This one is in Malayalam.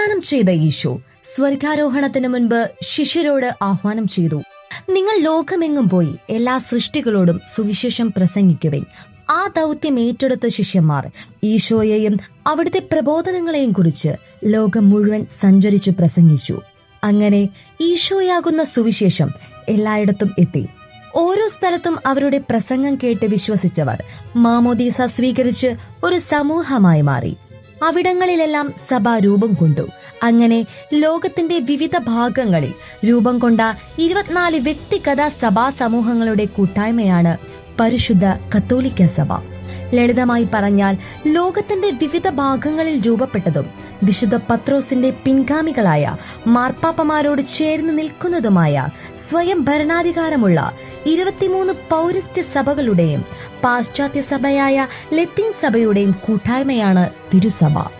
വാഗ്ദാനം ചെയ്ത ഈശോ സ്വർഗാരോഹണത്തിന് മുൻപ് ശിഷ്യരോട് ആഹ്വാനം ചെയ്തു. നിങ്ങൾ ലോകമെങ്ങും പോയി എല്ലാ സൃഷ്ടികളോടും സുവിശേഷം പ്രസംഗിക്കുവേ ആ ദൗത്യം ഏറ്റെടുത്ത ശിഷ്യന്മാർ ഈശോയെയും അവിടുത്തെ പ്രബോധനങ്ങളെയും കുറിച്ച് ലോകം മുഴുവൻ സഞ്ചരിച്ചു പ്രസംഗിച്ചു. അങ്ങനെ ഈശോയാകുന്ന സുവിശേഷം എല്ലായിടത്തും എത്തി. ഓരോ സ്ഥലത്തും അവരുടെ പ്രസംഗം കേട്ട് വിശ്വസിച്ചവർ മാമോദീസ സ്വീകരിച്ച് ഒരു സമൂഹമായി മാറി. അവിടങ്ങളിലെല്ലാം സഭ രൂപം കൊണ്ടു. അങ്ങനെ ലോകത്തിന്റെ വിവിധ ഭാഗങ്ങളിൽ രൂപം കൊണ്ട ഇരുപത്തിനാല് വ്യക്തിഗത സഭാ സമൂഹങ്ങളുടെ കൂട്ടായ്മയാണ് പരിശുദ്ധ കത്തോലിക്ക സഭ. ലളിതമായി പറഞ്ഞാൽ ലോകത്തിന്റെ വിവിധ ഭാഗങ്ങളിൽ രൂപപ്പെട്ടതും വിശുദ്ധ പത്രോസിന്റെ പിൻഗാമികളായ മാർപ്പാപ്പമാരോട് ചേർന്ന് നിൽക്കുന്നതുമായ സ്വയം ഭരണാധികാരമുള്ള ഇരുപത്തിമൂന്ന് പൗരസ്ത്യ സഭകളുടെയും പാശ്ചാത്യ സഭയായ ലത്തീൻ സഭയുടെയും കൂട്ടായ്മയാണ് തിരുസഭ.